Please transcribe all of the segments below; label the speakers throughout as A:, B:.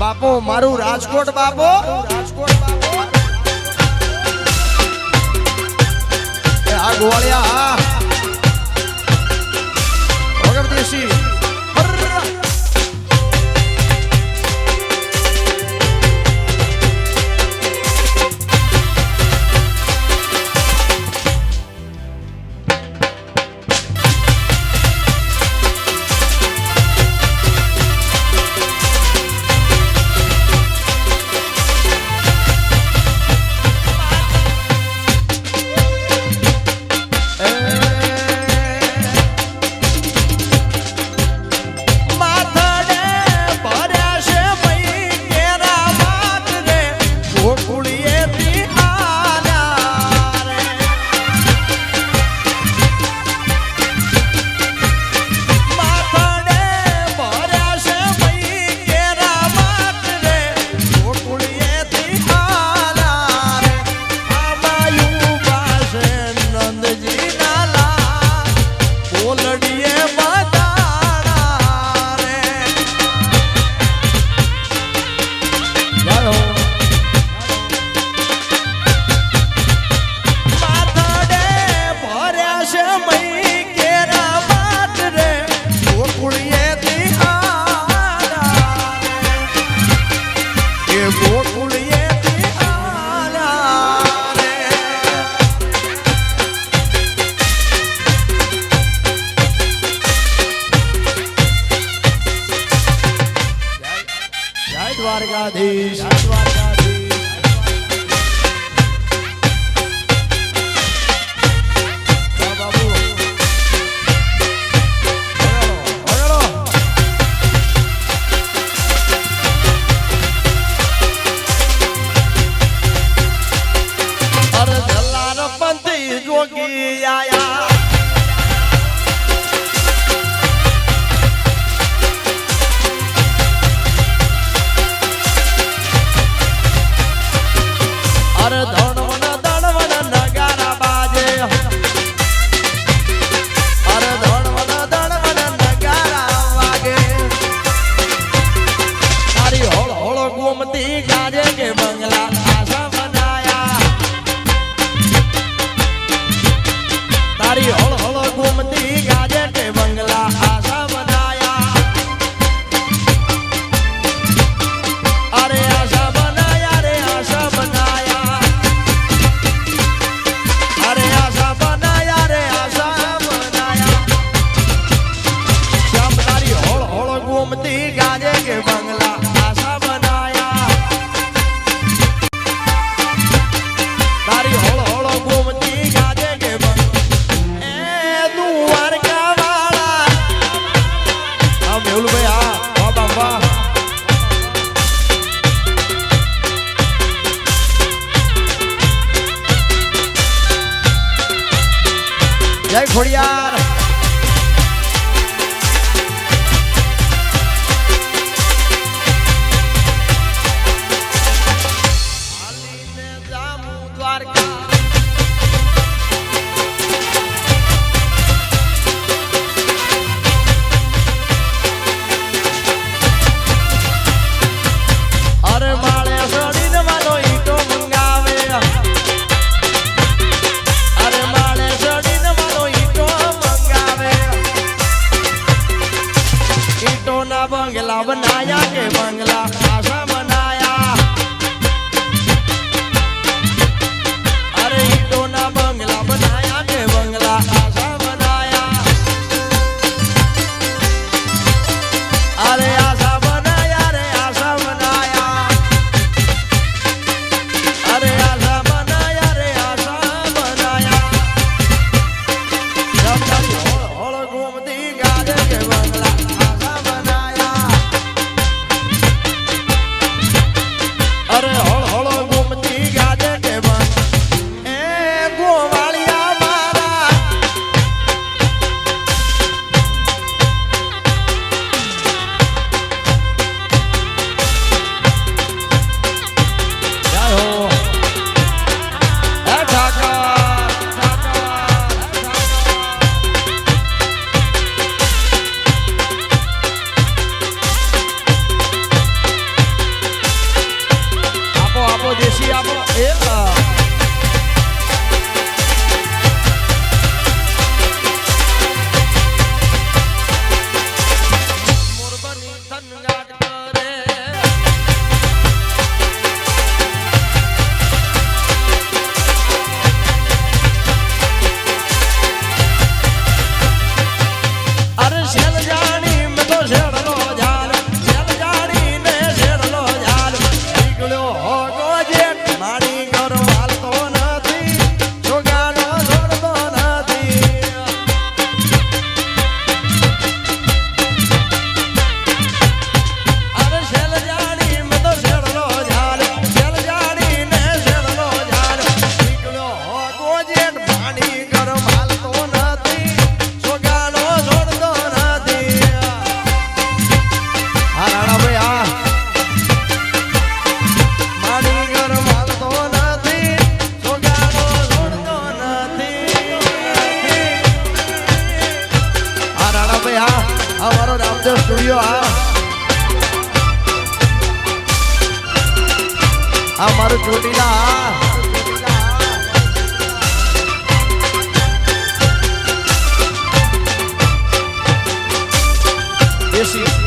A: બાપો મારું રાજકોટ બાપો. રાજકોટ બાપો આ ગોળિયા વગર દેશી દ્વારકાધીશ. દ્વારકા ধর ধর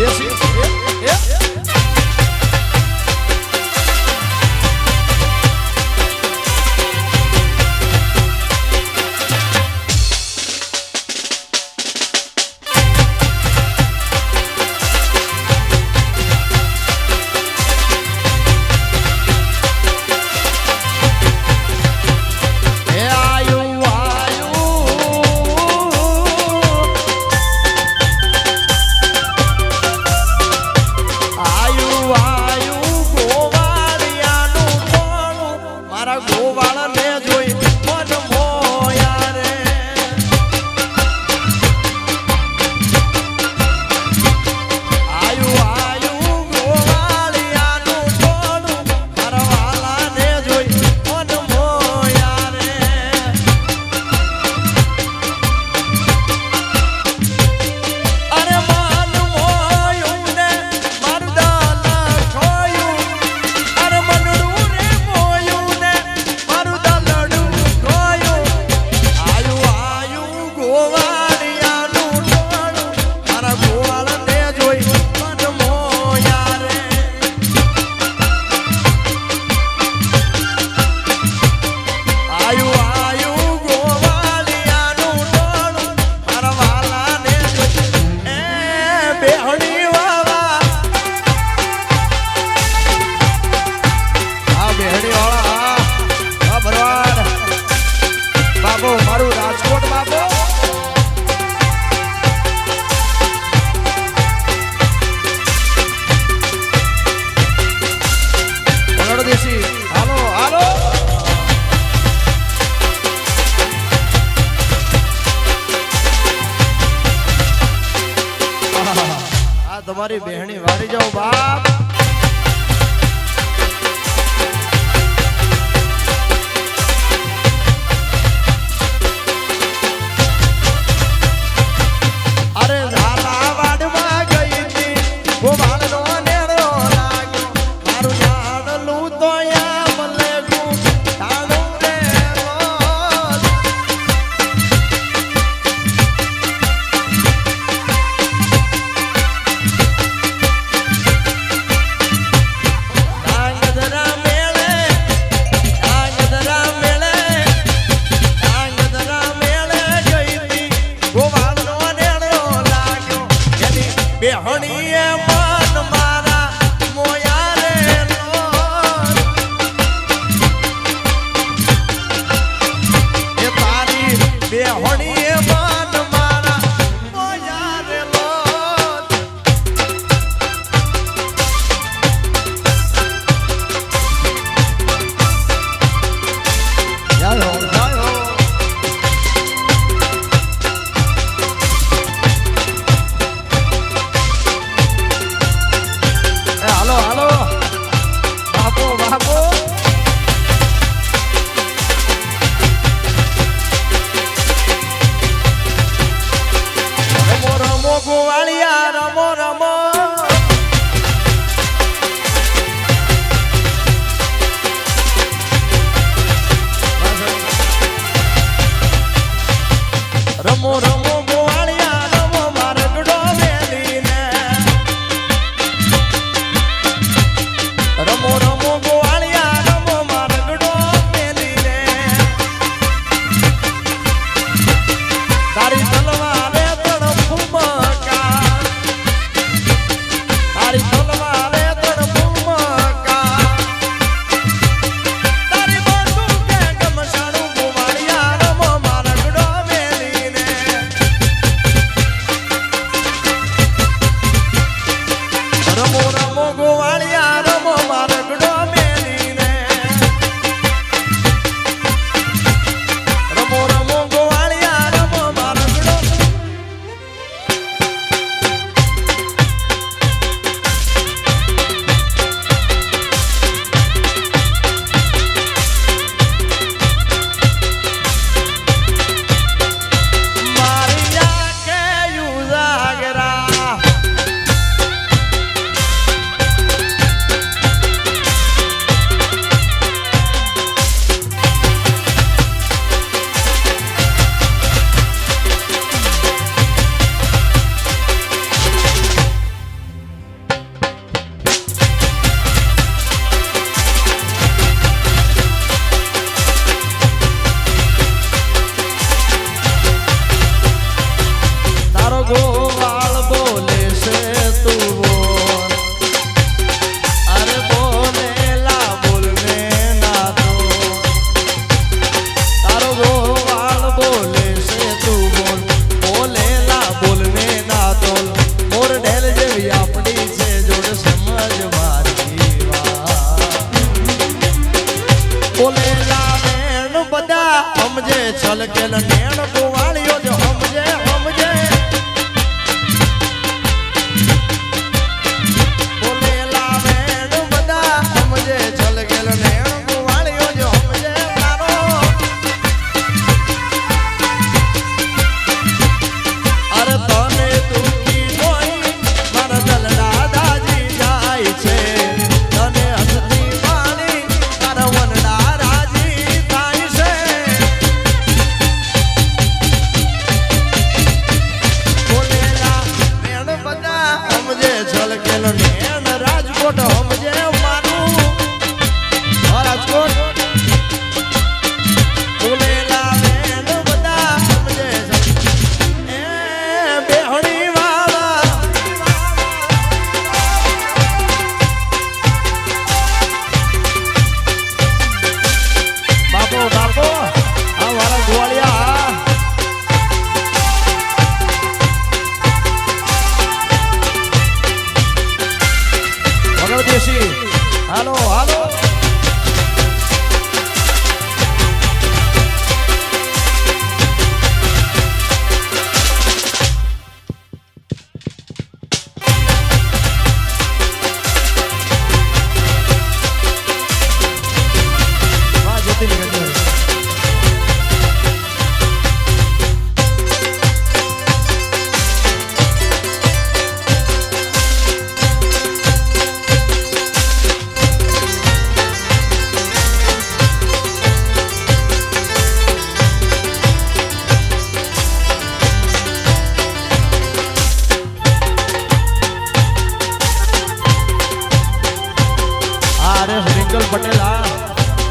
A: દેશી મારા ગોવાળને ગોવાળિયા રમો રમો વિંકલ પટેલ, હા.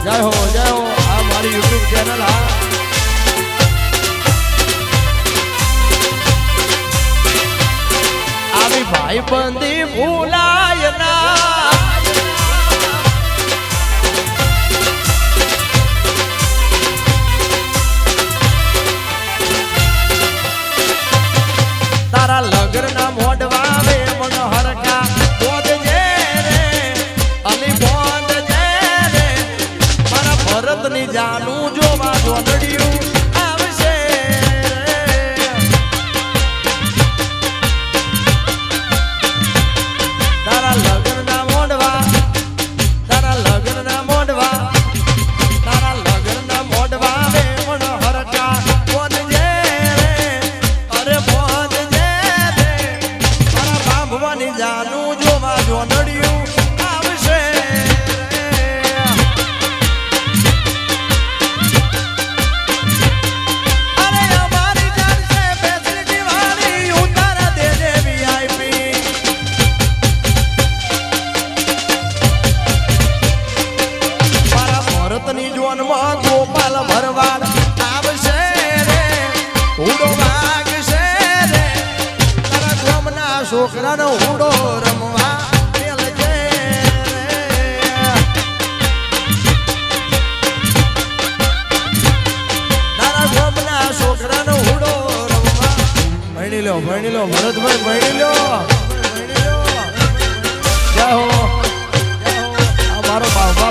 A: જય હો જય હો. આ મારી યુટ્યુબ ચેનલ હા. આવી ભાઈ બંધી ભૂલાય ના. તારા લગ્ન ના મોડવા વે મજાનું જોવા જોડડ્યું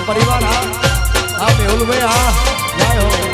A: परिवार हा हा मेहुल भाई हा हो